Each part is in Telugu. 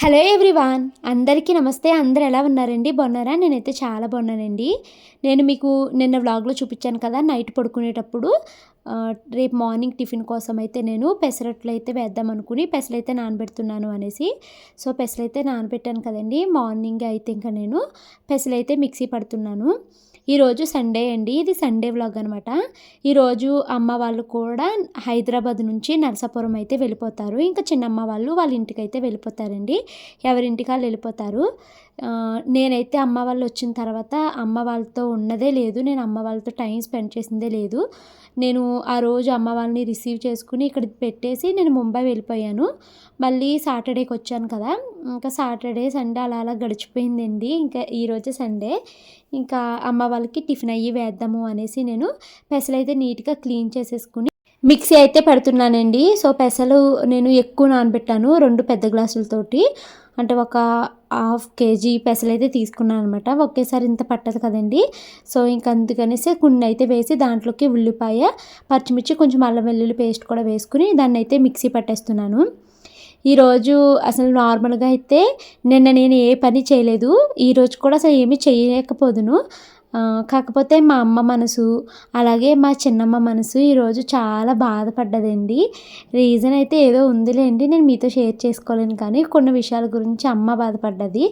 హలో ఎవ్రీవాన్ అందరికీ నమస్తే. అందరు ఎలా ఉన్నారండి? బాగున్నారా? నేనైతే చాలా బాగున్నానండి. నేను మీకు నిన్న వ్లాగ్లో చూపించాను కదా నైట్ పడుకునేటప్పుడు. రేపు మార్నింగ్ టిఫిన్ కోసం అయితే నేను పెసరట్లు అయితే వేద్దాం అనుకుని పెసలైతే నానబెడుతున్నాను అనేసి. సో పెసలైతే నానబెట్టాను కదండి. మార్నింగ్ అయితే ఇంకా నేను పెసలైతే మిక్సీ పడుతున్నాను. ఈరోజు సండే అండి. ఇది సండే వ్లాగ్ అనమాట ఈరోజు అమ్మ వాళ్ళు కూడా హైదరాబాద్ నుంచి నరసాపురం అయితే వెళ్ళిపోతారు. ఇంకా చిన్నమ్మ వాళ్ళు వాళ్ళ ఇంటికి అయితే వెళ్ళిపోతారండి. ఎవరింటికి వాళ్ళు వెళ్ళిపోతారు? నేనైతే అమ్మ వాళ్ళు వచ్చిన తర్వాత అమ్మ వాళ్ళతో ఉన్నదే లేదు. నేను అమ్మ వాళ్ళతో టైం స్పెండ్ చేసిందే లేదు. నేను ఆ రోజు అమ్మ వాళ్ళని రిసీవ్ చేసుకుని ఇక్కడ పెట్టేసి నేను ముంబై వెళ్ళిపోయాను. మళ్ళీ సాటర్డేకి వచ్చాను కదా. ఇంకా సాటర్డే సండే అలా అలా గడిచిపోయిందండి. ఇంకా ఈరోజే సండే. ఇంకా అమ్మ వాళ్ళకి టిఫిన్ అయ్యి వేద్దాము అనేసి నేను పెసలు అయితే నీట్గా క్లీన్ చేసేసుకుని మిక్సీ అయితే పెడుతున్నానండి. సో పెసలు నేను ఎక్కువ నానబెట్టాను రెండు పెద్ద గ్లాసులతోటి. అంటే ఒక హాఫ్ కేజీ పెసలు అయితే తీసుకున్నాను అనమాట ఒకేసారి ఇంత పట్టదు కదండి. సో ఇంకా అందుకనేసి కొన్ని అయితే వేసి దాంట్లోకి ఉల్లిపాయ పచ్చిమిర్చి కొంచెం అల్లం వెల్లుల్లి పేస్ట్ కూడా వేసుకుని దాన్ని అయితే మిక్సీ పట్టేస్తున్నాను. ఈరోజు అసలు నార్మల్గా అయితే నిన్న నేను ఏ పని చేయలేదు. ఈరోజు కూడా అసలు ఏమీ చేయలేకపోదును. కాకపోతే మా అమ్మ మనసు అలాగే మా చిన్నమ్మ మనసు ఈరోజు చాలా బాధపడ్డదండి. రీజన్ అయితే ఏదో ఉందిలేండి నేను మీతో షేర్ చేసుకోలేను కానీ కొన్ని విషయాల గురించి అమ్మ బాధపడ్డది.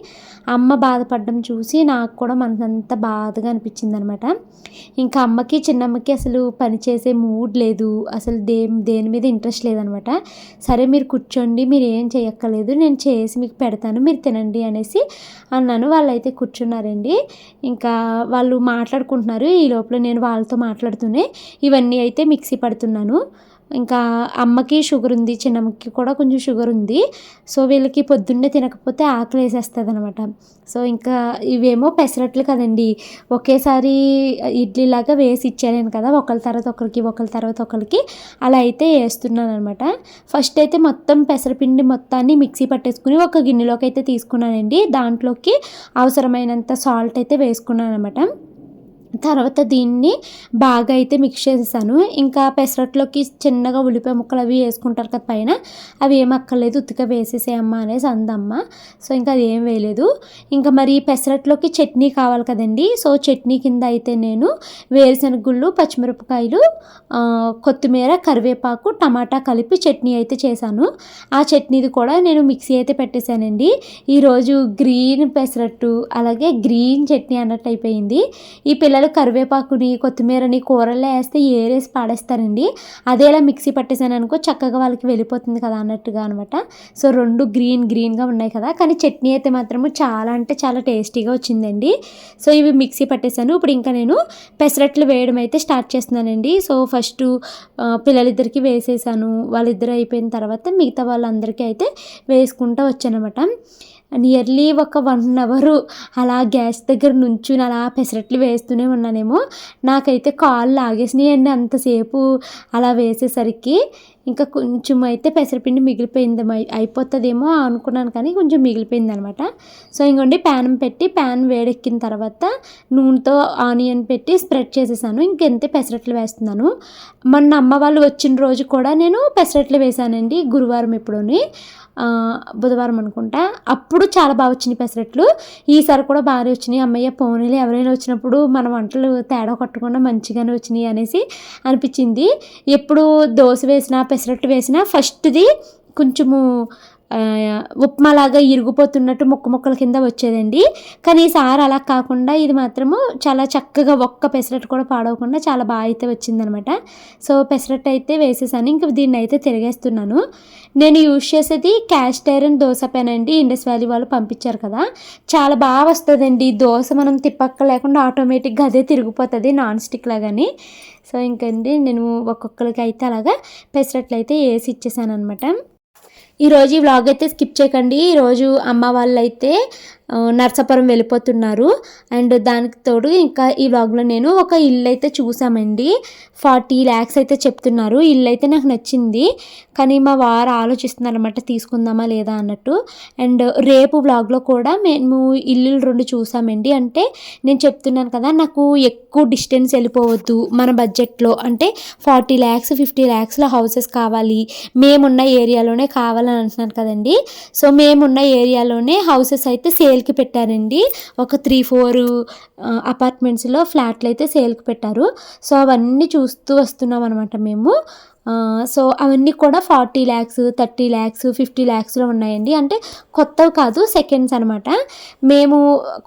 అమ్మ బాధపడడం చూసి నాకు కూడా మనసంతా బాధగా అనిపించింది అనమాట ఇంకా అమ్మకి చిన్నమ్మకి అసలు పనిచేసే మూడ్ లేదు అసలు దే దేని మీద ఇంట్రెస్ట్ లేదనమాట. సరే మీరు కూర్చోండి మీరు ఏం చేయక్కర్లేదు నేను చేసి మీకు పెడతాను మీరు తినండి అనేసి అన్నాను. వాళ్ళైతే కూర్చున్నారండి. ఇంకా వాళ్ళు వాళ్ళు మాట్లాడుకుంటున్నారు. ఈ లోపల నేను వాళ్ళతో మాట్లాడుతూనే ఇవన్నీ అయితే మిక్సీ పడుతున్నాను. ఇంకా అమ్మకి షుగర్ ఉంది చిన్నమ్మకి కూడా కొంచెం షుగర్ ఉంది. సో వీళ్ళకి పొద్దున్నే తినకపోతే ఆకలి వేసేస్తుంది అనమాట సో ఇంకా ఇవేమో పెసరట్లు కదండి. ఒకేసారి ఇడ్లీలాగా వేసి ఇచ్చాను కదా ఒకరి తర్వాత ఒకరికి ఒకరి తర్వాత ఒకరికి అలా అయితే వేస్తున్నాను అనమాట ఫస్ట్ అయితే మొత్తం పెసరపిండి మొత్తాన్ని మిక్సీ పట్టేసుకుని ఒక గిన్నెలోకి అయితే తీసుకున్నానండి. దాంట్లోకి అవసరమైనంత సాల్ట్ అయితే వేసుకున్నాను అనమాట తర్వాత దీన్ని బాగా అయితే మిక్స్ చేసేసాను. ఇంకా పెసరట్లోకి చిన్నగా ఉల్లిపాయ ముక్కలు అవి వేసుకుంటారు కదా పైన. అవి ఏం అక్కర్లేదు ఉత్తిగా వేసేసేయమ్మా అనేసి అందమ్మ. సో ఇంకా అది ఏం వేయలేదు. ఇంకా మరి పెసరట్లోకి చట్నీ కావాలి కదండి. సో చట్నీ కింద అయితే నేను వేరుశనగ గుళ్ళు పచ్చిమిరపకాయలు కొత్తిమీర కరివేపాకు టమాటా కలిపి చట్నీ అయితే చేశాను. ఆ చట్నీది కూడా నేను మిక్సీ అయితే పెట్టేశానండి. ఈరోజు గ్రీన్ పెసరట్టు అలాగే గ్రీన్ చట్నీ అన్నట్టు అయిపోయింది. ఈ పిల్ల పిల్లలు కరివేపాకుని కొత్తిమీరని కూరల్లో వేస్తే ఏరేసి పాడేస్తారండి. అదేలా మిక్సీ పట్టేసాను అనుకో చక్కగా వాళ్ళకి వెళ్ళిపోతుంది కదా అన్నట్టుగా అనమాట సో రెండు గ్రీన్ గ్రీన్గా ఉన్నాయి కదా. కానీ చట్నీ అయితే మాత్రము చాలా అంటే చాలా టేస్టీగా వచ్చిందండి. సో ఇవి మిక్సీ పట్టేశాను ఇప్పుడు ఇంకా నేను పెసరట్లు వేయడం అయితే స్టార్ట్ చేస్తున్నానండి. సో ఫస్ట్ పిల్లలిద్దరికి వేసేసాను. వాళ్ళిద్దరు అయిపోయిన తర్వాత మిగతా వాళ్ళందరికీ అయితే వేసుకుంటూ వచ్చానమాట నియర్లీ ఒక వన్ అవర్ అలా గ్యాస్ దగ్గర నుంచుని అలా పెసరట్లు వేస్తూనే ఉన్నానేమో. నాకైతే కాళ్ళు లాగేసినాయండి అంతసేపు అలా వేసేసరికి. ఇంకా కొంచెం అయితే పెసరపిండి మిగిలిపోయింది అయిపోతుందేమో అనుకున్నాను కానీ కొంచెం మిగిలిపోయింది అనమాట సో ఇంకోండి ప్యాన్ పెట్టి ప్యాన్ వేడెక్కిన తర్వాత నూనెతో ఆనియన్ పెట్టి స్ప్రెడ్ చేసేసాను. ఇంకెంతే పెసరట్లు వేస్తున్నాను. మొన్న అమ్మ వాళ్ళు వచ్చిన రోజు కూడా నేను పెసరట్లు వేసానండి గురువారం ఎప్పుడూని. బుధవారం అనుకుంటా. అప్పుడు చాలా బాగా వచ్చినాయి పెసరట్లు. ఈసారి కూడా బాగానే వచ్చినాయి. అమ్మయ్య పోనీలు ఎవరైనా వచ్చినప్పుడు మన వంటలు తేడా కొట్టకుండా మంచిగానే వచ్చినాయి అనేసి అనిపించింది. ఎప్పుడు దోశ వేసినా పెసరట్టు వేసిన ఫస్ట్ది కొంచెము ఉప్మాలాగా ఇరిగిపోతున్నట్టు ముక్క ముక్కల కింద వచ్చేదండి. కానీ ఈసారి అలా కాకుండా ఇది మాత్రము చాలా చక్కగా ఒక్క పెసరట్టు కూడా పాడవకుండా చాలా బాగా అయితే వచ్చిందనమాట. సో పెసరట్టు అయితే వేసేసాను. ఇంక దీన్ని అయితే తిరిగేస్తున్నాను. నేను యూజ్ చేసేది క్యాస్ట్ ఐరన్ దోశ పెన్ అండి ఇండస్ వ్యాలీ వాళ్ళు పంపించారు కదా. చాలా బాగా వస్తుందండి. దోశ మనం తిప్పక్క లేకుండా ఆటోమేటిక్గా అదే తిరిగిపోతుంది నాన్ స్టిక్ లాగాని. సో ఇంకండి నేను ఒక్కొక్కరికి అయితే అలాగా పెసరట్లు అయితే వేసి ఇచ్చేసాను అనమాట ఈరోజు ఈ వ్లాగ్ అయితే స్కిప్ చేయకండి. ఈరోజు అమ్మ వాళ్ళు అయితే నర్సాపురం వెళ్ళిపోతున్నారు. అండ్ దానికి తోడు ఇంకా ఈ వ్లాగ్లో నేను ఒక ఇల్లు అయితే చూసామండి. ఫార్టీ ల్యాక్స్ అయితే చెప్తున్నారు. ఇల్లు అయితే నాకు నచ్చింది. కానీ మా వారు ఆలోచిస్తున్నారు అనమాట తీసుకుందామా లేదా అన్నట్టు. అండ్ రేపు వ్లాగ్లో కూడా మేము ఇల్లులు రెండు చూసామండి. అంటే నేను చెప్తున్నాను కదా నాకు ఎక్కువ డిస్టెన్స్ వెళ్ళిపోవద్దు మన బడ్జెట్లో. అంటే ఫార్టీ ల్యాక్స్ ఫిఫ్టీ ల్యాక్స్లో హౌసెస్ కావాలి. మేమున్న ఏరియాలోనే కావాలని అంటున్నాను కదండి. సో మేమున్న ఏరియాలోనే హౌసెస్ అయితే సేల్కి పెట్టారండి. ఒక త్రీ ఫోర్ అపార్ట్మెంట్స్లో ఫ్లాట్లు అయితే సేల్కి పెట్టారు. సో అవన్నీ చూస్తూ వస్తున్నాం అనమాట మేము సో అవన్నీ కూడా forty lakhs thirty lakhs fifty ల్యాక్స్లో ఉన్నాయండి. అంటే కొత్తవి కాదు సెకండ్స్ అనమాట మేము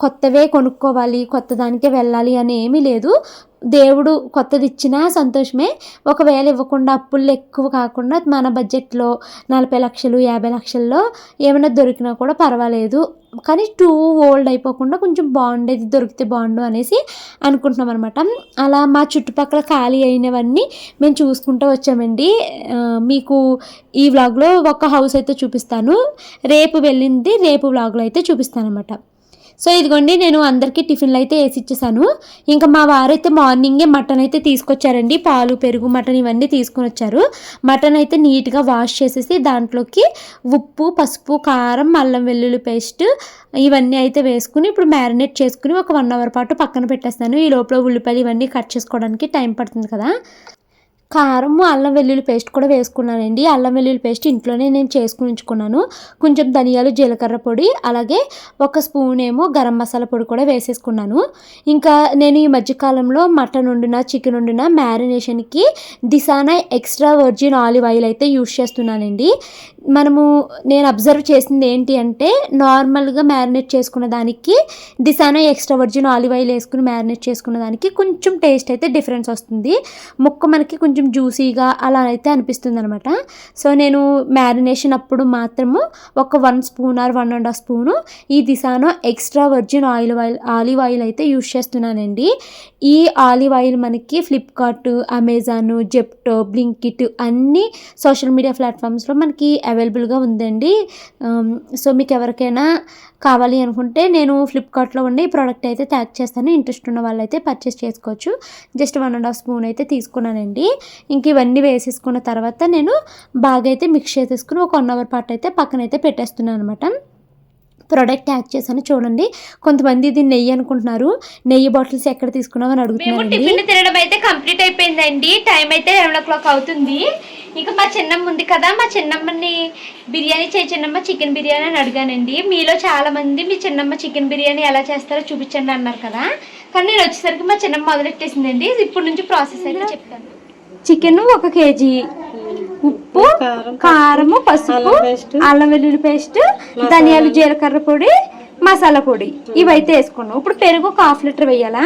కొత్తవే కొనుక్కోవాలి కొత్త దానికే వెళ్ళాలి అని ఏమీ లేదు. దేవుడు కొత్తది ఇచ్చినా సంతోషమే. ఒకవేళ ఇవ్వకుండా అప్పులు ఎక్కువ కాకుండా మన బడ్జెట్లో నలభై లక్షలు యాభై లక్షల్లో ఏమైనా దొరికినా కూడా పర్వాలేదు. కానీ టూ ఓల్డ్ అయిపోకుండా కొంచెం బాగుండేది దొరికితే బాగుండు అనేసి అనుకుంటున్నాం అనమాట అలా మా చుట్టుపక్కల ఖాళీ అయినవన్నీ మేము చూసుకుంటూ వచ్చామండి. మీకు ఈ వ్లాగ్లో ఒక హౌస్ అయితే చూపిస్తాను. రేపు వెళ్ళింది రేపు వ్లాగ్లో అయితే చూపిస్తాను అనమాట సో ఇదిగోండి నేను అందరికీ టిఫిన్లు అయితే వేసి ఇచ్చేసాను ఇంకా మా వారైతే మార్నింగే మటన్ అయితే తీసుకొచ్చారండి. పాలు పెరుగు మటన్ ఇవన్నీ తీసుకొని వచ్చారు. మటన్ అయితే నీట్గా వాష్ చేసేసి దాంట్లోకి ఉప్పు పసుపు కారం అల్లం వెల్లుల్లి పేస్ట్ ఇవన్నీ అయితే వేసుకుని ఇప్పుడు మ్యారినేట్ చేసుకుని ఒక వన్ అవర్ పాటు పక్కన పెట్టేస్తాను. ఈ లోపల ఉల్లిపాయలు ఇవన్నీ కట్ చేసుకోవడానికి టైం పడుతుంది కదా. కారం అల్లం వెల్లుల్లి పేస్ట్ కూడా వేసుకున్నానండి. అల్లం వెల్లుల్లి పేస్ట్ ఇంట్లోనే నేను చేసుకుని ఉంచుకున్నాను. కొంచెం ధనియాలు జీలకర్ర పొడి అలాగే ఒక స్పూన్ ఏమో గరం మసాలా పొడి కూడా వేసేసుకున్నాను. ఇంకా నేను ఈ మధ్యకాలంలో మటన్ వండిన చికెన్ వండిన మ్యారినేషన్కి Disano extra virgin olive oil అయితే యూస్ చేస్తున్నానండి. మనము నేను అబ్జర్వ్ చేసింది ఏంటి అంటే నార్మల్గా మ్యారినేట్ చేసుకున్న దానికి Disano extra virgin olive oil వేసుకుని మ్యారినేట్ చేసుకున్న దానికి కొంచెం టేస్ట్ అయితే డిఫరెన్స్ వస్తుంది. ముక్క మనకి కొంచెం కొంచెం జ్యూసీగా అలా అయితే అనిపిస్తుంది అనమాట సో నేను మ్యారినేషన్ అప్పుడు మాత్రము ఒక one spoon or one and half spoon ఈ Disano extra virgin oil oil olive oil అయితే యూస్ చేస్తున్నానండి. ఈ ఆలివ్ ఆయిల్ మనకి ఫ్లిప్కార్ట్ అమెజాన్ జెప్టో బ్లింకిట్ అన్ని సోషల్ మీడియా ప్లాట్ఫామ్స్లో మనకి అవైలబుల్గా ఉందండి. సో మీకు ఎవరికైనా కావాలి అనుకుంటే నేను ఫ్లిప్కార్ట్లో ఉండే ఈ ప్రోడక్ట్ అయితే ట్యాగ్ చేస్తాను. ఇంట్రెస్ట్ ఉన్న వాళ్ళు అయితే పర్చేస్ చేసుకోవచ్చు. Just one and half spoon అయితే తీసుకున్నానండి. ఇంక ఇవన్నీ వేసేసుకున్న తర్వాత నేను బాగా అయితే మిక్స్ చేసేసుకుని ఒక వన్ అవర్ పాటు అయితే పక్కన అయితే పెట్టేస్తున్నాను అనమాట ప్రోడక్ట్ ట్యాగ్ చేశాను చూడండి. కొంతమంది ఇది నెయ్యి అనుకుంటున్నారు. నెయ్యి బాటిల్స్ ఎక్కడ తీసుకున్నామని మేము అడుగుతున్నారండి. టిఫిన్ తినడం అయితే కంప్లీట్ అయిపోయిందండి. టైం అయితే లెవెన్ ఓ క్లాక్ అవుతుంది. ఇంకా మా చిన్నమ్మ ఉంది కదా మా చిన్నమ్మని బిర్యానీ చేయి చిన్నమ్మ చికెన్ బిర్యానీ అని అడిగానండి. మీలో చాలా మంది మీ చిన్నమ్మ చికెన్ బిర్యానీ ఎలా చేస్తారో చూపించండి అన్నారు కదా. కానీ నేను వచ్చేసరికి మా చిన్నమ్మ మొదలెట్టేసిందండి. ఇప్పుడు నుంచి ప్రాసెస్ అయితే చెప్తాను. చికెన్ ఒక కేజీ ఉప్పు కారము పసుపు అల్లం వెల్లుల్లి పేస్ట్ ధనియాలు జీలకర్ర పొడి మసాలా పొడి. ఇవైతే వేసుకున్నాం. ఇప్పుడు పెరుగు ఒక హాఫ్ లీటర్ వేయాలా?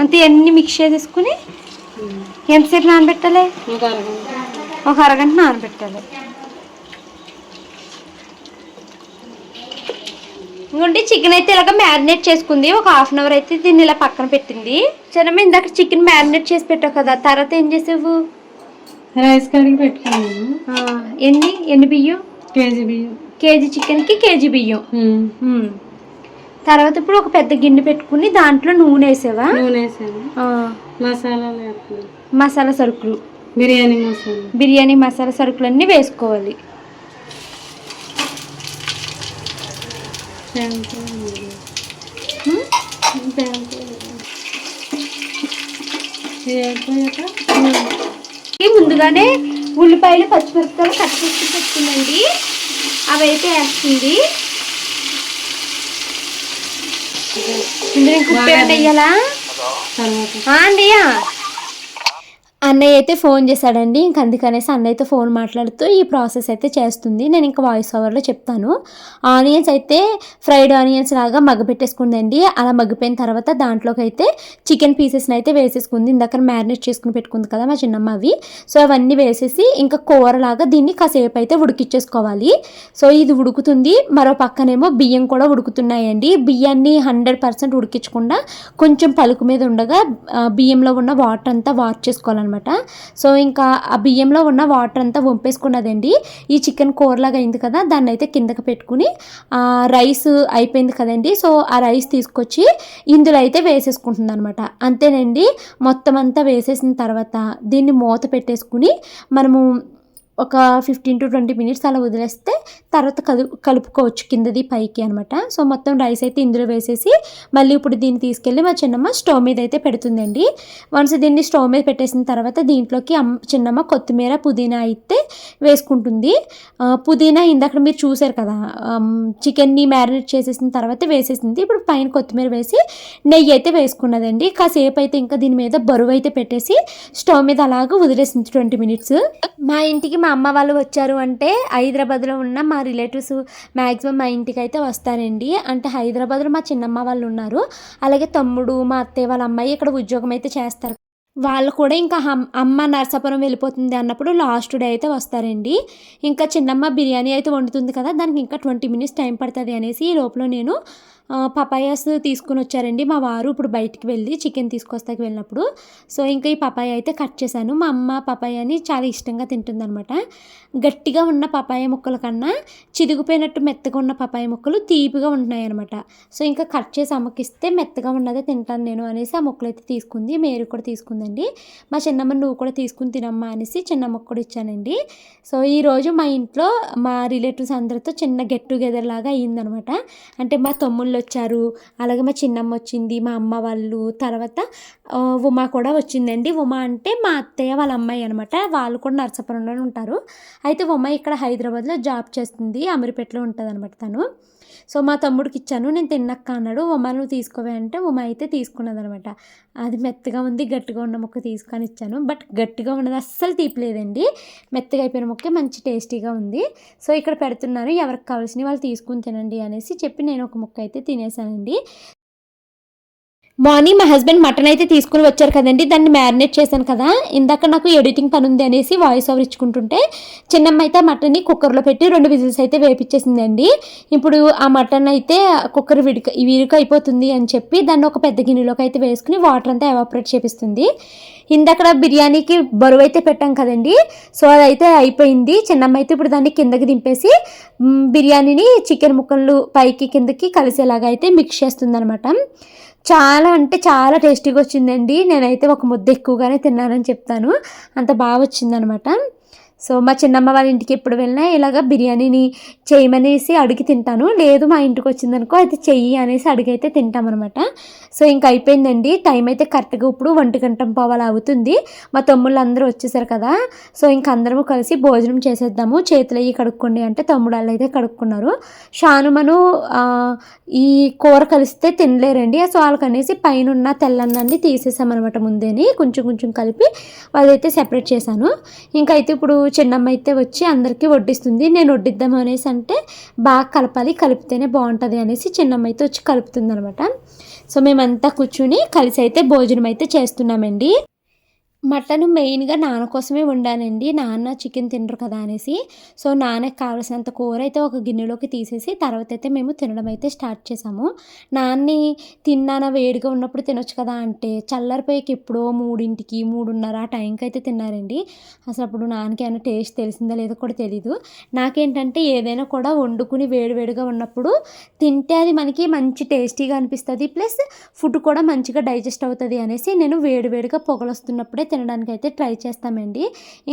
అంతే అన్ని మిక్స్ చేసేసుకుని ఎంతసేపు నానబెట్టాలి? ఒక అరగంట నానబెట్టాలి. ఇంకోటి చికెన్ అయితే ఇలాగ మ్యారినేట్ చేసుకుంది. ఒక హాఫ్ అన్ అవర్ అయితే దీన్ని ఇలా పక్కన పెట్టింది. చిన్నమ్మ ఇందాక చికెన్ మ్యారినేట్ చేసి పెట్టావు కదా తర్వాత ఏం చేసావు? రైస్ కడిగి పెట్టుకున్నాను. ఎన్ని? ఎన్ని బియ్యం? కేజీ బియ్యం. కేజీ చికెన్కి కేజీ బియ్యం. తర్వాత ఇప్పుడు ఒక పెద్ద గిన్నె పెట్టుకుని దాంట్లో నూనె వేసావా? నూనె వేసాను. ఆ, మసాలాలు వేస్తున్నాను. మసాలా సరుకులు. బిర్యానీ మసాలా. బిర్యానీ మసాలా సరుకులన్నీ వేసుకోవాలి షాంపూ ఉమ్. ఇది అయిపోయాక ఈ ముందుగానే ఉల్లిపాయలు పచ్చిమిరపకాయలు కట్ చేసి పెట్టుకుందండి అవి అయితే వేస్తుంది. ఇందులో ఇంక ఉప్పు ఏమైనా వేయాలా? ఆ, అన్నయ్య అయితే ఫోన్ చేశాడండి. ఇంక అందుకనేసి అన్నయ్యతో ఫోన్ మాట్లాడుతూ ఈ ప్రాసెస్ అయితే చేస్తుంది. నేను ఇంకా వాయిస్ ఓవర్లో చెప్తాను. ఆనియన్స్ అయితే ఫ్రైడ్ ఆనియన్స్ లాగా మగ్గపెట్టేసుకుందండి అలా మగ్గిపోయిన తర్వాత దాంట్లోకి అయితే చికెన్ పీసెస్ని అయితే వేసేసుకుంది. ఇందాక మ్యారినేట్ చేసుకుని పెట్టుకుంది కదా మా చిన్నమ్మ అవి. సో అవన్నీ వేసేసి ఇంకా కూరలాగా దీన్ని కాసేపు అయితే ఉడికిచ్చేసుకోవాలి. సో ఇది ఉడుకుతుంది. మరో పక్కనేమో బియ్యం కూడా ఉడుకుతున్నాయండి. బియ్యాన్ని హండ్రెడ్ పర్సెంట్ ఉడికించకుండా కొంచెం పలుకు మీద ఉండగా బియ్యంలో ఉన్న వాటర్ అంతా వాష్ చేసుకోవాలి అనమాట సో ఇంకా ఆ బియ్యంలో ఉన్న వాటర్ అంతా వంపేసుకున్నదండి. ఈ చికెన్ కూరలాగా అయింది కదా దాన్ని అయితే కిందకి పెట్టుకుని రైస్ అయిపోయింది కదండి. సో ఆ రైస్ తీసుకొచ్చి ఇందులో అయితే వేసేసుకుంటుంది అనమాట అంతేనండి మొత్తం అంతా వేసేసిన తర్వాత దీన్ని మూత పెట్టేసుకుని మనము ఒక ఫిఫ్టీన్ టు ట్వంటీ మినిట్స్ అలా వదిలేస్తే తర్వాత కలు కలుపుకోవచ్చు కిందది పైకి అనమాట సో మొత్తం రైస్ అయితే ఇందులో వేసేసి మళ్ళీ ఇప్పుడు దీన్ని తీసుకెళ్ళి మా చిన్నమ్మ స్టవ్ మీద అయితే పెడుతుందండి. వన్స్ దీన్ని స్టవ్ మీద పెట్టేసిన తర్వాత దీంట్లోకి అమ్మ చిన్నమ్మ కొత్తిమీర పుదీనా అయితే వేసుకుంటుంది. పుదీనా ఇందాక మీరు చూసారు కదా చికెన్ని మ్యారినేట్ చేసేసిన తర్వాత వేసేసింది. ఇప్పుడు పైన కొత్తిమీర వేసి నెయ్యి అయితే వేసుకున్నదండి. కాసేపు అయితే ఇంకా దీని మీద బరువు అయితే పెట్టేసి స్టవ్ మీద అలాగే వదిలేసింది ట్వంటీ మినిట్స్ మా ఇంటికి మా అమ్మ వాళ్ళు వచ్చారు అంటే హైదరాబాద్లో ఉన్న మా రిలేటివ్స్ మ్యాక్సిమం మా ఇంటికి అయితే వస్తారండి. అంటే హైదరాబాద్లో మా చిన్నమ్మ వాళ్ళు ఉన్నారు. అలాగే తమ్ముడు మా అత్తయ్య వాళ్ళ అమ్మాయి ఇక్కడ ఉద్యోగం అయితే చేస్తారు. వాళ్ళు కూడా ఇంకా హమ్- అమ్మ నరసాపురం వెళ్ళిపోతుంది అన్నప్పుడు లాస్ట్ డే అయితే వస్తారండి. ఇంకా చిన్నమ్మ బిర్యానీ అయితే వండుతుంది కదా దానికి ఇంకా ట్వంటీ మినిట్స్ టైం పడుతుంది అనేసి ఈ లోపల నేను పపాయాస్ తీసుకుని వచ్చారండి మా వారు ఇప్పుడు బయటికి వెళ్ళి చికెన్ తీసుకొస్తాకి వెళ్ళినప్పుడు. సో ఇంకా ఈ పపాయ అయితే కట్ చేశాను. మా అమ్మ పపాయాని చాలా ఇష్టంగా తింటుందన్నమాట. గట్టిగా ఉన్న పపాయ ముక్కల కన్నా చిదిగిపోయినట్టు మెత్తగా ఉన్న పపాయ ముక్కలు తీపిగా ఉంటున్నాయి అనమాట సో ఇంకా కట్ చేసి అమ్మకిస్తే మెత్తగా ఉన్నదే తింటాను నేను అనేసి ఆ ముక్కలు అయితే తీసుకుంది. మీరు కూడా తీసుకుందండి. మా చిన్నమ్మ నువ్వు కూడా తీసుకుని తినమ్మా అనేసి చిన్నమ్మకు కూడా ఇచ్చానండి. సో ఈరోజు మా ఇంట్లో మా రిలేటివ్స్ అందరితో చిన్న గెట్ టుగెదర్ లాగా అయ్యిందనమాట అంటే మా తమ్ముళ్ళు వచ్చారు అలాగే మా చిన్నమ్మ వచ్చింది మా అమ్మ వాళ్ళు. తర్వాత ఉమా కూడా వచ్చిందండి. ఉమా అంటే మా అత్తయ్య వాళ్ళ అమ్మాయి అనమాట వాళ్ళు కూడా నర్సాపురంలోనే ఉంటారు. అయితే ఉమా ఇక్కడ హైదరాబాద్లో జాబ్ చేస్తుంది. అమీర్పేటలో ఉంటుంది అనమాట తను. సో మా తమ్ముడికి ఇచ్చాను నేను తిన్నక్క అన్నాడు. ఉమా నువ్వు తీసుకోవే అంటే ఉమా అయితే తీసుకున్నది అనమాట అది మెత్తగా ఉంది గట్టిగా ఉన్న ముక్క తీసుకొని ఇచ్చాను. బట్ గట్టిగా ఉన్నది అస్సలు తీపలేదండి. మెత్తగా అయిపోయిన ముక్క మంచి టేస్టీగా ఉంది. సో ఇక్కడ పెడుతున్నాను ఎవరికి కావాల్సిన వాళ్ళు తీసుకుని తినండి అనేసి చెప్పి నేను ఒక ముక్క అయితే తినేసానండి. మార్నింగ్ మా హస్బెండ్ మటన్ అయితే తీసుకుని వచ్చారు కదండి దాన్ని మ్యారినేట్ చేశాను కదా. ఇందాక నాకు ఎడిటింగ్ పని ఉంది అనేసి వాయిస్ ఓవర్ ఇచ్చుకుంటుంటే చిన్నమ్మ అయితే మటన్ని కుక్కర్లో పెట్టి రెండు విజిల్స్ అయితే వేపించేసిందండి ఇప్పుడు ఆ మటన్ అయితే కుక్కర్ విడిక విరుక అయిపోతుంది అని చెప్పి దాన్ని ఒక పెద్ద గిన్నెలోకి అయితే వేసుకుని వాటర్ అంతా ఎవాపరేట్ చేపిస్తుంది. ఇందాక బిర్యానీకి బరువు అయితే పెట్టాం కదండి సో అదైతే అయిపోయింది. చిన్నమ్మ అయితే ఇప్పుడు దాన్ని కిందకి దింపేసి బిర్యానీని చికెన్ ముక్కలు పైకి కిందకి కలిసేలాగా అయితే మిక్స్ చేస్తుంది చాలా అంటే చాలా టేస్టీగా వచ్చిందండి. నేనైతే ఒక ముద్ద ఎక్కువగానే తిన్నానని చెప్తాను. అంత బాగా వచ్చిందనమాట. సో మా చిన్నమ్మ వాళ్ళ ఇంటికి ఎప్పుడు వెళ్ళినా ఇలాగ బిర్యానీని చేయమనేసి అడిగి తింటాను. లేదు మా ఇంటికి వచ్చిందనుకో అయితే చెయ్యి అనేసి అడిగి అయితే తింటామన్నమాట సో ఇంకా అయిపోయిందండి. టైం అయితే కరెక్ట్గా ఇప్పుడు ఒంటి గంట పోవాలి అవుతుంది. మా తమ్ముళ్ళు అందరూ వచ్చేసారు కదా. సో ఇంక అందరము కలిసి భోజనం చేసేద్దాము. చేతులు అయ్యి కడుక్కోండి అంటే తమ్ముడు వాళ్ళు అయితే కడుక్కున్నారు. షానుమను ఈ కూర కలిస్తే తినలేరండి. సో వాళ్ళకి అనేసి పైన ఉన్న తెల్లన్నాన్ని తీసేసామన్నమాట ముందేని. కొంచెం కొంచెం కలిపి వాళ్ళైతే సెపరేట్ చేశాను. ఇంకైతే అయితే ఇప్పుడు చిన్నమ్మ అయితే వచ్చి అందరికీ వడ్డిస్తుంది. నేను వడ్డిద్దాం అనేసి అంటే బాగా కలపాలి కలిపితేనే బాగుంటుంది అనేసి చిన్నమ్మ అయితే వచ్చి కలుపుతుంది అనమాట సో మేమంతా కూర్చుని కలిసి అయితే భోజనం అయితే చేస్తున్నామండి. మటన్ మెయిన్గా నాన్న కోసమే వండానండి. నాన్న చికెన్ తినరు కదా అనేసి. సో నాన్నకి కావాల్సినంత కూర అయితే ఒక గిన్నెలోకి తీసేసి తర్వాత అయితే మేము తినడం అయితే స్టార్ట్ చేసాము. నాన్ని తిన్నానా వేడిగా ఉన్నప్పుడు తినొచ్చు కదా అంటే చల్లారిపోయాక ఎప్పుడో మూడింటికి మూడున్నర ఆ టైంకి అయితే తిన్నారండి. అసలు అప్పుడు నాన్నకి ఏమైనా టేస్ట్ తెలిసిందో లేదో కూడా తెలీదు. నాకేంటంటే ఏదైనా కూడా వండుకుని వేడివేడిగా ఉన్నప్పుడు తింటే అది మనకి మంచి టేస్టీగా అనిపిస్తుంది. ప్లస్ ఫుడ్ కూడా మంచిగా డైజెస్ట్ అవుతుంది అనేసి నేను వేడివేడిగా పొగలు వస్తున్నప్పుడే తినడానికి అయితే ట్రై చేస్తామండి.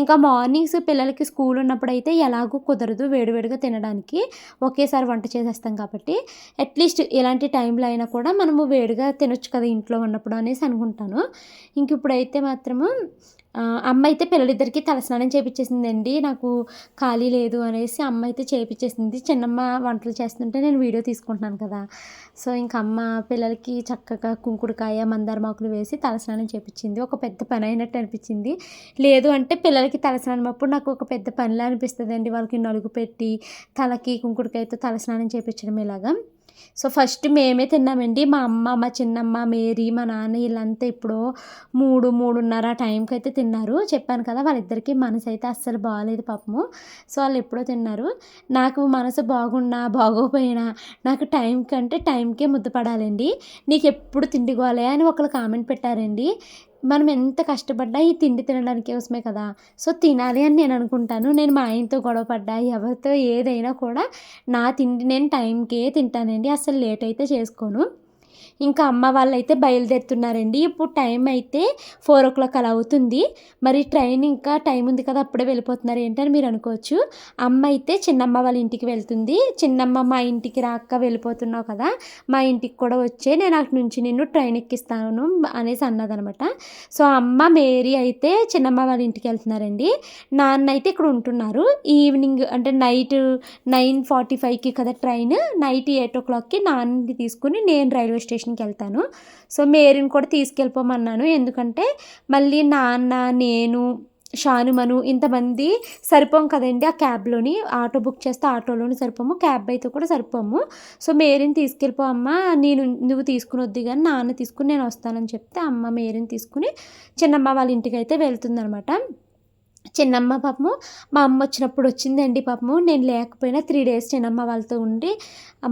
ఇంకా మార్నింగ్స్ పిల్లలకి స్కూల్ ఉన్నప్పుడు అయితే ఎలాగూ కుదరదు వేడివేడిగా తినడానికి. ఒకేసారి వంట చేసేస్తాం కాబట్టి. అట్లీస్ట్ ఇలాంటి టైంలో అయినా కూడా మనము వేడిగా తినొచ్చు కదా ఇంట్లో ఉన్నప్పుడు అనేసి అనుకుంటాను. ఇంక ఇప్పుడైతే మాత్రము అమ్మ అయితే పిల్లలిద్దరికి తలస్నానం చేపించేసిందండి నాకు ఖాళీ లేదు అనేసి అమ్మ అయితే చేపించేసింది చిన్నమ్మ వంటలు చేస్తుంటే నేను వీడియో తీసుకుంటున్నాను కదా. సో ఇంక అమ్మ పిల్లలకి చక్కగా కుంకుడుకాయ మందారమాకులు వేసి తలస్నానం చేపించింది ఒక పెద్ద పని అయినట్టు అనిపించింది లేదు అంటే పిల్లలకి తలస్నానం అప్పుడు నాకు ఒక పెద్ద పనిలా అనిపిస్తుంది అండి వాళ్ళకి నలుగు పెట్టి తలకి కుంకుడుకాయతో తలస్నానం చేపించడం ఇలాగా సో ఫస్ట్ మేమే తిన్నామండి. మా అమ్మ మా చిన్నమ్మ మేరీ మా నాన్న వీళ్ళంతా ఇప్పుడు మూడు మూడున్నర ఆ టైంకి అయితే తిన్నారు. చెప్పాను కదా వాళ్ళిద్దరికీ మనసు అయితే అస్సలు బాగాలేదు పాపము. సో వాళ్ళు ఎప్పుడో తిన్నారు. నాకు మనసు బాగున్నా బాగోపోయినా నాకు టైం కంటే టైంకే ముద్దు పడాలండి. నీకు ఎప్పుడు తిండిగోలే అని ఒకళ్ళు కామెంట్ పెట్టారండి. మనం ఎంత కష్టపడ్డా ఈ తిండి తినడానికి కోసమే కదా. సో తినాలి అని నేను అనుకుంటాను. నేను మా ఆయనతో గొడవపడ్డా ఎవరితో ఏదైనా కూడా నా తిండి నేను టైంకే తింటానండి. అసలు లేట్ అయితే చేసుకోను. ఇంకా అమ్మ వాళ్ళు అయితే బయలుదేరుతున్నారండి. ఇప్పుడు టైం అయితే ఫోర్ ఓ క్లాక్ అలా అవుతుంది. మరి ట్రైన్ ఇంకా టైం ఉంది కదా అప్పుడే వెళ్ళిపోతున్నారు ఏంటని మీరు అనుకోవచ్చు. అమ్మ అయితే చిన్నమ్మ వాళ్ళ ఇంటికి వెళ్తుంది. చిన్నమ్మ మా ఇంటికి రాక వెళ్ళిపోతున్నావు కదా మా ఇంటికి కూడా వచ్చే నేను అటు నుంచి నిన్ను ట్రైన్ ఎక్కిస్తాను అనేసి అన్నదనమాట. సో అమ్మ మేరీ అయితే చిన్నమ్మ వాళ్ళ ఇంటికి వెళ్తున్నారండి. నాన్న అయితే ఇక్కడ ఉంటున్నారు. ఈవినింగ్ అంటే నైట్ నైన్ ఫార్టీ ఫైవ్కి కదా ట్రైన్. నైట్ ఎయిట్ ఓ క్లాక్కి నాన్నని తీసుకుని నేను రైల్వే స్టేషన్ స్టేషన్కి వెళ్తాను సో మేరీని కూడా తీసుకెళ్ళిపోమన్నాను. ఎందుకంటే మళ్ళీ నాన్న నేను షానుమను ఇంతమంది సరిపోం కదండి ఆ క్యాబ్లోని. ఆటో బుక్ చేస్తే ఆటోలోని సరిపోము క్యాబ్ అయితే కూడా సరిపోము. సో మేరీని తీసుకెళ్ళిపో అమ్మ నేను నువ్వు తీసుకుని వద్దు కానీ నాన్న తీసుకుని నేను వస్తానని చెప్తే అమ్మ మేరీని తీసుకుని చిన్నమ్మ వాళ్ళ ఇంటికి అయితే వెళ్తుందనమాట. చిన్నమ్మ పాపము మా అమ్మ వచ్చినప్పుడు వచ్చిందండి పాపము. నేను లేకపోయినా త్రీ డేస్ చిన్నమ్మ వాళ్ళతో ఉండి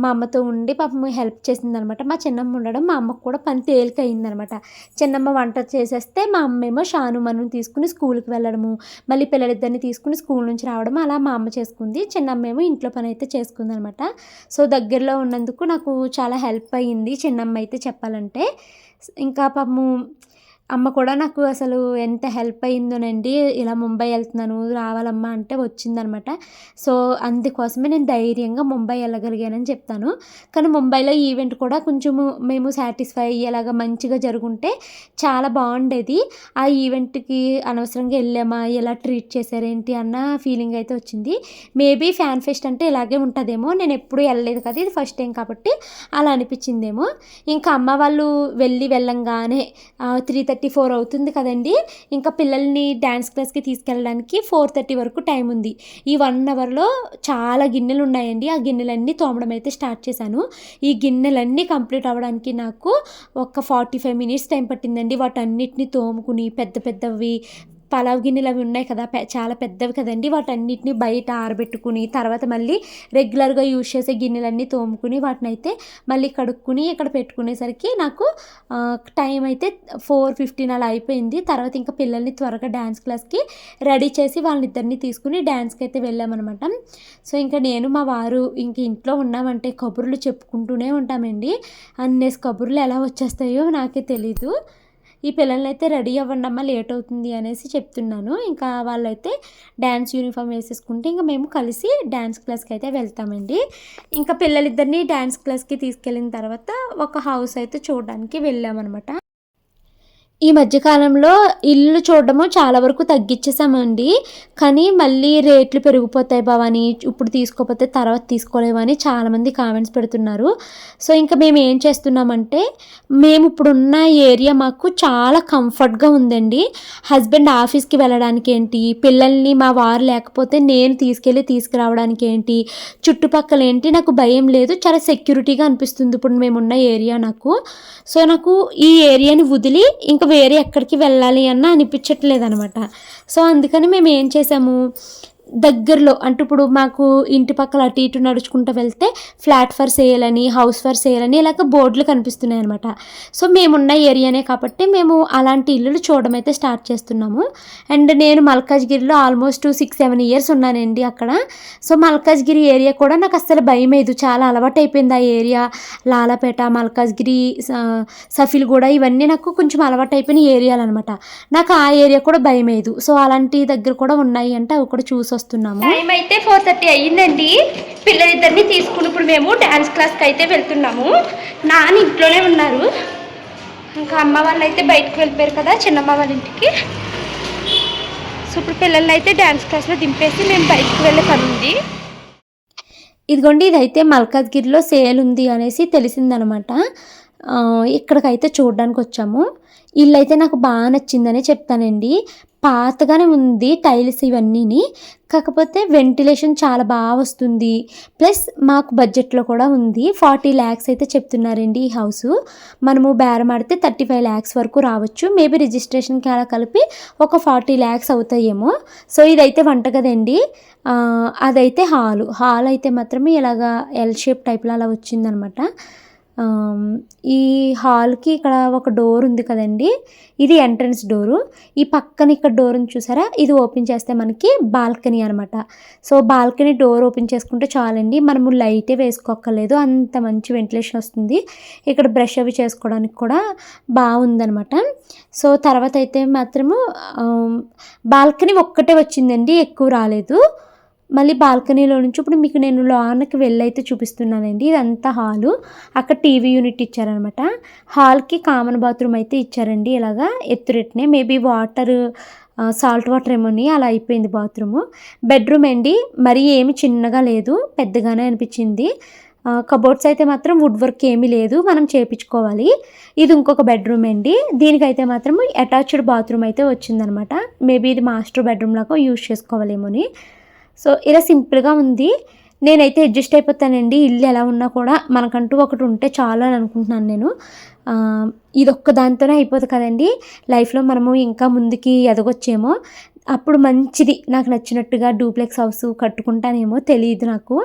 మా అమ్మతో ఉండి పాపము హెల్ప్ చేసిందనమాట. మా చిన్నమ్మ ఉండడం మా అమ్మకు కూడా పని తేలిక అయిందనమాట చిన్నమ్మ వంట చేసేస్తే మా అమ్మ ఏమో షాను మనం తీసుకుని స్కూల్కి వెళ్ళడము మళ్ళీ పిల్లలిద్దరిని తీసుకుని స్కూల్ నుంచి రావడం అలా మా అమ్మ చేసుకుంది. చిన్నమ్మ ఏమో ఇంట్లో పని అయితే చేసుకుంది అనమాట సో దగ్గరలో ఉన్నందుకు నాకు చాలా హెల్ప్ అయ్యింది చిన్నమ్మ అయితే చెప్పాలంటే. ఇంకా పాపము అమ్మ కూడా నాకు అసలు ఎంత హెల్ప్ అయిందోనండి ఇలా ముంబై వెళ్తున్నాను రావాలమ్మా అంటే వచ్చిందనమాట. సో అందుకోసమే నేను ధైర్యంగా ముంబై వెళ్ళగలిగానని చెప్తాను. కానీ ముంబైలో ఈవెంట్ కూడా కొంచెము మేము సాటిస్ఫై అయ్యేలాగా మంచిగా జరుగుంటే చాలా బాగుండేది. ఆ ఈవెంట్కి అనవసరంగా వెళ్ళామా ఎలా ట్రీట్ చేశారేంటి అన్న ఫీలింగ్ అయితే వచ్చింది. మేబీ ఫ్యాన్ ఫెస్ట్ అంటే ఇలాగే ఉంటుందేమో నేను ఎప్పుడూ వెళ్ళలేదు కదా ఇది ఫస్ట్ టైం కాబట్టి అలా అనిపించిందేమో. ఇంకా అమ్మ వాళ్ళు వెళ్ళి వెళ్ళంగానే త్రీ థర్టీ థర్టీ ఫోర్ అవుతుంది కదండి. ఇంకా పిల్లల్ని డ్యాన్స్ క్లాస్కి తీసుకెళ్ళడానికి ఫోర్ థర్టీ వరకు టైం ఉంది. ఈ వన్ అవర్లో చాలా గిన్నెలు ఉన్నాయండి. ఆ గిన్నెలన్నీ తోమడం అయితే స్టార్ట్ చేశాను. ఈ గిన్నెలన్నీ కంప్లీట్ అవ్వడానికి నాకు ఒక ఫార్టీ ఫైవ్ మినిట్స్ టైం పట్టిందండి. వాటన్నిటిని తోముకుని పెద్ద పెద్దవి పలావ్ గిన్నెలు అవి ఉన్నాయి కదా చాలా పెద్దవి కదండి. వాటన్నిటిని బయట ఆరబెట్టుకుని తర్వాత మళ్ళీ రెగ్యులర్గా యూజ్ చేసే గిన్నెలన్నీ తోముకుని వాటిని అయితే మళ్ళీ కడుక్కుని ఇక్కడ పెట్టుకునేసరికి నాకు టైం అయితే ఫోర్ ఫిఫ్టీన్ అలా అయిపోయింది. తర్వాత ఇంకా పిల్లల్ని త్వరగా డ్యాన్స్ క్లాస్కి రెడీ చేసి వాళ్ళనిద్దరిని తీసుకుని డ్యాన్స్కి అయితే వెళ్ళామన్నమాట. సో ఇంకా నేను మా వారు ఇంక ఇంట్లో ఉన్నామంటే కబుర్లు చెప్పుకుంటూనే ఉంటామండి. అన్నేసి కబుర్లు ఎలా వచ్చేస్తాయో నాకే తెలీదు. ఈ పిల్లల్ని అయితే రెడీ అవ్వండి అమ్మ లేట్ అవుతుంది అనేసి చెప్తున్నాను. ఇంకా వాళ్ళైతే డ్యాన్స్ యూనిఫామ్ వేసేసుకుంటే ఇంకా మేము కలిసి డ్యాన్స్ క్లాస్కి అయితే వెళ్తామండి. ఇంకా పిల్లలిద్దరిని డ్యాన్స్ క్లాస్కి తీసుకెళ్ళిన తర్వాత ఒక హౌస్ అయితే చూడడానికి వెళ్ళామన్నమాట. ఈ మధ్యకాలంలో ఇల్లు చూడడము చాలా వరకు తగ్గించేసామండి కానీ మళ్ళీ రేట్లు పెరిగిపోతాయి భవాని. ఇప్పుడు తీసుకోకపోతే తర్వాత తీసుకోలేమని చాలామంది కామెంట్స్ పెడుతున్నారు. సో ఇంకా మేము ఏం చేస్తున్నామంటే మేము ఇప్పుడున్న ఏరియా మాకు చాలా కంఫర్ట్గా ఉందండి. హస్బెండ్ ఆఫీస్కి వెళ్ళడానికి ఏంటి? పిల్లల్ని మా వారు లేకపోతే నేను తీసుకెళ్ళి తీసుకురావడానికి ఏంటి? చుట్టుపక్కల ఏంటి? నాకు భయం లేదు. చాలా సెక్యూరిటీగా అనిపిస్తుంది ఇప్పుడు మేమున్న ఏరియా నాకు. సో నాకు ఈ ఏరియాని వదిలి ఇంకా వేరే ఎక్కడికి వెళ్ళాలి అన్న అనిపించట్లేదు అనమాట సో అందుకని మేము ఏం చేసాము దగ్గరలో అంటే ఇప్పుడు మాకు ఇంటి పక్కల అటు ఇటు నడుచుకుంటూ వెళ్తే ఫ్లాట్ ఫర్ సేల్ అని హౌస్ ఫర్ సేల్ అని ఇలాగ బోర్డులు కనిపిస్తున్నాయి అనమాట సో మేమున్న ఏరియానే కాబట్టి మేము అలాంటి ఇల్లులు చూడడం అయితే స్టార్ట్ చేస్తున్నాము. అండ్ నేను మల్కాజ్గిరిలో ఆల్మోస్ట్ సిక్స్ సెవెన్ ఇయర్స్ ఉన్నానండి అక్కడ. సో మల్కాజ్గిరి ఏరియా కూడా నాకు అస్సలు భయం లేదు. చాలా అలవాటు అయిపోయింది ఆ ఏరియా. లాలపేట మల్కాజ్గిరి సఫిల్ సఫిల్గూడ ఇవన్నీ నాకు కొంచెం అలవాటు అయిపోయిన ఏరియాలు అనమాట నాకు ఆ ఏరియా కూడా భయం లేదు. సో అలాంటి దగ్గర కూడా ఉన్నాయి అంటే అవి కూడా చూసి వస్తున్నాము. టైం అయితే ఫోర్ థర్టీ అయ్యిందండి. పిల్లలిద్దరిని తీసుకుని ఇప్పుడు మేము డ్యాన్స్ క్లాస్కి అయితే వెళ్తున్నాము. నాన్న ఇంట్లోనే ఉన్నారు. ఇంకా అమ్మ వాళ్ళు అయితే బయటకు వెళ్ళిపోయారు కదా చిన్నమ్మ వాళ్ళ ఇంటికి. సో ఇప్పుడు పిల్లల్ని అయితే డ్యాన్స్ క్లాస్లో దింపేసి మేము బయటకు వెళ్ళే పని ఉంది. ఇదిగోండి ఇదైతే మల్కాజ్గిరిలో సేల్ ఉంది అనేసి తెలిసిందనమాట. ఇక్కడికైతే చూడడానికి వచ్చాము. ఇల్లు అయితే నాకు బాగా నచ్చిందనే చెప్తానండి. పాతగానే ఉంది టైల్స్ ఇవన్నీని. కాకపోతే వెంటిలేషన్ చాలా బాగా వస్తుంది. ప్లస్ మాకు బడ్జెట్లో కూడా ఉంది. ఫార్టీ ల్యాక్స్ అయితే చెప్తున్నారండి ఈ హౌస్. మనము బేరం ఆడితే థర్టీ ఫైవ్ ల్యాక్స్ వరకు రావచ్చు. మేబీ రిజిస్ట్రేషన్కి అలా కలిపి ఒక ఫార్టీ ల్యాక్స్ అవుతాయేమో. సో ఇదైతే వంటగదండి అదైతే హాలు. హాల్ అయితే మాత్రమే ఇలాగా ఎల్ షేప్ టైప్లో అలా వచ్చిందనమాట. ఈ హాల్కి ఇక్కడ ఒక డోర్ ఉంది కదండి ఇది ఎంట్రన్స్ డోరు. ఈ పక్కన ఇక్కడ డోర్ ఉంది చూసారా? ఇది ఓపెన్ చేస్తే మనకి బాల్కనీ అనమాట సో బాల్కనీ డోర్ ఓపెన్ చేసుకుంటే చాలండి మనము లైటే వేసుకోక్కర్లేదు అంత మంచి వెంటిలేషన్ వస్తుంది. ఇక్కడ బ్రష్ అవి చేసుకోవడానికి కూడా బాగుందనమాట సో తర్వాత అయితే మాత్రము బాల్కనీ ఒక్కటే వచ్చిందండి ఎక్కువ రాలేదు. మళ్ళీ బాల్కనీలో నుంచి ఇప్పుడు మీకు నేను లోనకి వెళ్ళైతే చూపిస్తున్నానండి. ఇదంతా హాలు. అక్కడ టీవీ యూనిట్ ఇచ్చారనమాట. హాల్కి కామన్ బాత్రూమ్ అయితే ఇచ్చారండి. ఇలాగా ఎత్తురెట్నే. మేబీ వాటర్ సాల్ట్ వాటర్ ఏమోని అలా అయిపోయింది బాత్రూము. బెడ్రూమ్ అండి. మరీ ఏమి చిన్నగా లేదు. పెద్దగానే అనిపించింది. కబోర్డ్స్ అయితే మాత్రం వుడ్ వర్క్ ఏమీ లేదు. మనం చేపించుకోవాలి. ఇది ఇంకొక బెడ్రూమ్ అండి. దీనికైతే మాత్రం అటాచ్డ్ బాత్రూమ్ అయితే వచ్చిందనమాట. మేబీ ఇది మాస్టర్ బెడ్రూమ్ లాగా యూజ్ చేసుకోవాలేమోని సో ఇలా సింపుల్గా ఉంది. నేనైతే అడ్జస్ట్ అయిపోతానండి. ఇల్లు ఎలా ఉన్నా కూడా మనకంటూ ఒకటి ఉంటే చాలు అని అనుకుంటున్నాను నేను. ఇదొక్క ఇది ఒక్క దాంతోనే అయిపోదు కదండి. లైఫ్లో మనము ఇంకా ముందుకి ఎదగొచ్చేమో. అప్పుడు మంచిది. నాకు నచ్చినట్టుగా డూప్లెక్స్ హౌస్ కట్టుకుంటానేమో తెలియదు నాకు.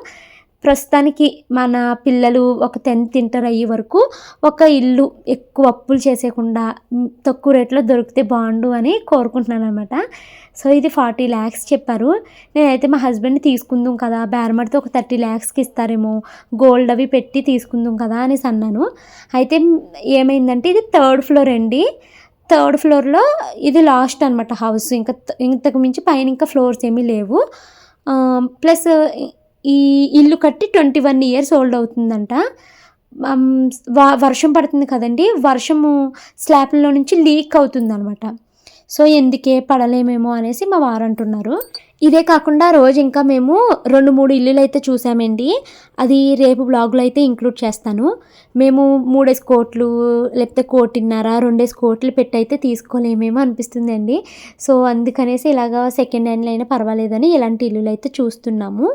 ప్రస్తుతానికి మన పిల్లలు ఒక టెన్త్ ఇంటర్ అయ్యే వరకు ఒక ఇల్లు ఎక్కువ అప్పులు చేసేయకుండా తక్కువ రేట్లో దొరికితే బాగుండు అని కోరుకుంటున్నాను అనమాట సో ఇది ఫార్టీ ల్యాక్స్ చెప్పారు. నేనైతే మా హస్బెండ్ తీసుకుందాం కదా బేరమడితే ఒక థర్టీ ల్యాక్స్కి ఇస్తారేమో గోల్డ్ అవి పెట్టి తీసుకుందాం కదా అనేసి అన్నాను. అయితే ఏమైందంటే ఇది థర్డ్ ఫ్లోర్ అండి. థర్డ్ ఫ్లోర్లో ఇది లాస్ట్ అనమాట హౌస్ ఇంకా ఇంతకు మించి పైన ఇంకా ఫ్లోర్స్ ఏమీ లేవు. ప్లస్ ఈ ఇల్లు కట్టి ట్వంటీ వన్ ఇయర్స్ ఓల్డ్ అవుతుందంట. వర్షం పడుతుంది కదండి. వర్షము స్లాబ్లో నుంచి లీక్ అవుతుంది అనమాట సో ఎందుకే పడలేమేమో అనేసి మా వారు అంటున్నారు. ఇదే కాకుండా రోజు ఇంకా మేము రెండు మూడు ఇల్లులు అయితే చూసామండి. అది రేపు బ్లాగ్లో అయితే ఇంక్లూడ్ చేస్తాను. మేము మూడేసి కోట్లు లేకపోతే కోటిన్నర రెండేసి కోట్లు పెట్టి అయితే తీసుకోలేమేమో అనిపిస్తుంది అండి. సో అందుకనేసి ఇలాగా సెకండ్ హ్యాండ్లో అయినా పర్వాలేదని ఇలాంటి ఇల్లులు అయితే చూస్తున్నాము.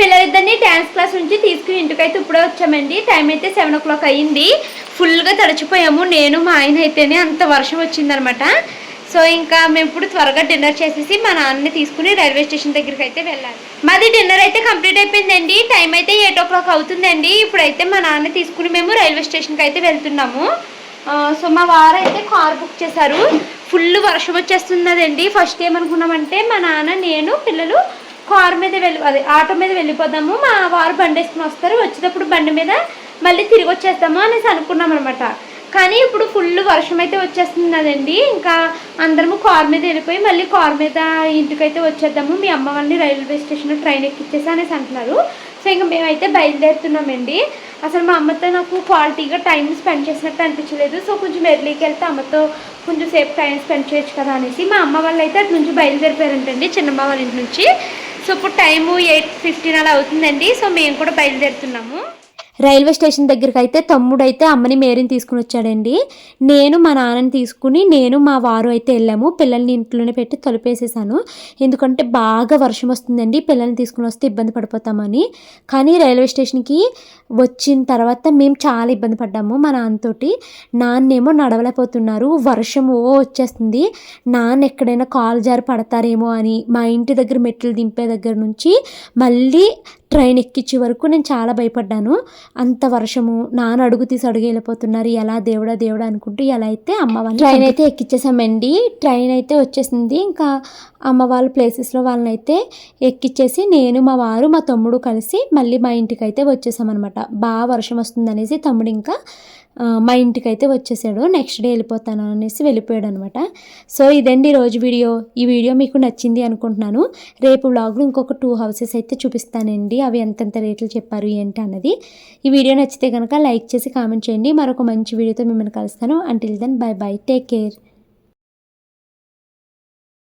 పిల్లలిద్దరిని డ్యాన్స్ క్లాస్ నుంచి తీసుకుని ఇంటికైతే ఇప్పుడే వచ్చామండి. టైం అయితే సెవెన్ ఓ క్లాక్ అయ్యింది. ఫుల్గా తడిచిపోయాము. నేను మా ఆయన అయితేనే అంత వర్షం వచ్చిందనమాట. సో ఇంకా మేము ఇప్పుడు త్వరగా డిన్నర్ చేసేసి మా నాన్నని తీసుకుని రైల్వే స్టేషన్ దగ్గరికి అయితే వెళ్ళాలి. మాది డిన్నర్ అయితే కంప్లీట్ అయిపోయిందండి. టైం అయితే ఎయిట్ ఓ క్లాక్ అవుతుందండి. ఇప్పుడైతే మా నాన్న తీసుకుని మేము రైల్వే స్టేషన్కి అయితే వెళ్తున్నాము. సో మా వారు అయితే కార్ బుక్ చేశారు. ఫుల్ వర్షం వచ్చేస్తున్నదండి. ఫస్ట్ ఏమనుకున్నామంటే మా నాన్న నేను పిల్లలు కార్ మీద వెళ్ళి అదే ఆటో మీద వెళ్ళిపోదాము మా వారు బండి వేసుకుని వస్తారు. వచ్చేటప్పుడు బండి మీద మళ్ళీ తిరిగి వచ్చేస్తాము అనేసి అనుకున్నాం అనమాట కానీ ఇప్పుడు ఫుల్ వర్షం అయితే వచ్చేస్తున్నదండి ఇంకా అందరము కార్ మీద వెళ్ళిపోయి మళ్ళీ కార్ మీద ఇంటికైతే వచ్చేద్దాము. మీ అమ్మ వాళ్ళని రైల్వే స్టేషన్లో ట్రైన్ ఎక్కిచ్చేసి అనేసి అంటున్నారు. సో ఇంకా మేమైతే బయలుదేరుతున్నామండి. అసలు మా అమ్మతో నాకు క్వాలిటీగా టైం స్పెండ్ చేసినట్టు అనిపించలేదు. సో కొంచెం ఎర్లీకి వెళ్తే అమ్మతో కొంచెం సేపు టైం స్పెండ్ చేయొచ్చు కదా అనేసి మా అమ్మ వాళ్ళు అయితే అటు నుంచి బయలుదేరిపోయారంటండి చిన్నమ్మ వాళ్ళ ఇంటి నుంచి. సో ఇప్పుడు టైము ఎయిట్ ఫిఫ్టీన్ అలా అవుతుందండి. సో మేము కూడా బయలుదేరుతున్నాము. రైల్వే స్టేషన్ దగ్గరికి అయితే తమ్ముడు అయితే అమ్మని మేరీని తీసుకుని వచ్చాడండి. నేను మా నాన్నని తీసుకుని నేను మా వారు అయితే వెళ్ళాము. పిల్లల్ని ఇంట్లోనే పెట్టి తలుపేసేసాను. ఎందుకంటే బాగా వర్షం వస్తుందండి. పిల్లల్ని తీసుకుని వస్తే ఇబ్బంది పడిపోతామని. కానీ రైల్వే స్టేషన్కి వచ్చిన తర్వాత మేము చాలా ఇబ్బంది పడ్డాము మా నాన్నతోటి. నాన్నేమో నడవలేకపోతున్నారు. వర్షం ఓ వచ్చేస్తుంది. నాన్న ఎక్కడైనా కాలు జారి పడతారేమో అని మా ఇంటి దగ్గర మెట్లు దింపే దగ్గర నుంచి మళ్ళీ ట్రైన్ ఎక్కించే వరకు నేను చాలా భయపడ్డాను. అంత వర్షము నాన్న అడుగు తీసి అడుగు వెళ్ళిపోతున్నారు. ఎలా దేవుడా దేవుడా అనుకుంటూ ఎలా అయితే అమ్మ వాళ్ళు ట్రైన్ అయితే ఎక్కించేసామండి ట్రైన్ అయితే వచ్చేసింది. ఇంకా అమ్మ వాళ్ళ ప్లేసెస్లో వాళ్ళని అయితే ఎక్కిచ్చేసి నేను మా వారు మా తమ్ముడు కలిసి మళ్ళీ మా ఇంటికి అయితే వచ్చేసామన్నమాట. బాగా వర్షం వస్తుంది అనేసి తమ్ముడు ఇంకా మా ఇంటికి అయితే వచ్చేసాడు. నెక్స్ట్ డే వెళ్ళిపోతాను అనేసి వెళ్ళిపోయాడు అనమాట సో ఇదండి రోజు వీడియో. ఈ వీడియో మీకు నచ్చింది అనుకుంటున్నాను. రేపు బ్లాగ్లో ఇంకొక టూ హౌసెస్ అయితే చూపిస్తానండి. అవి ఎంతెంత రేట్లు చెప్పారు ఏంటి అన్నది. ఈ వీడియో నచ్చితే కనుక లైక్ చేసి కామెంట్ చేయండి. మరొక మంచి వీడియోతో మిమ్మల్ని కలుస్తాను. Until then bye bye take care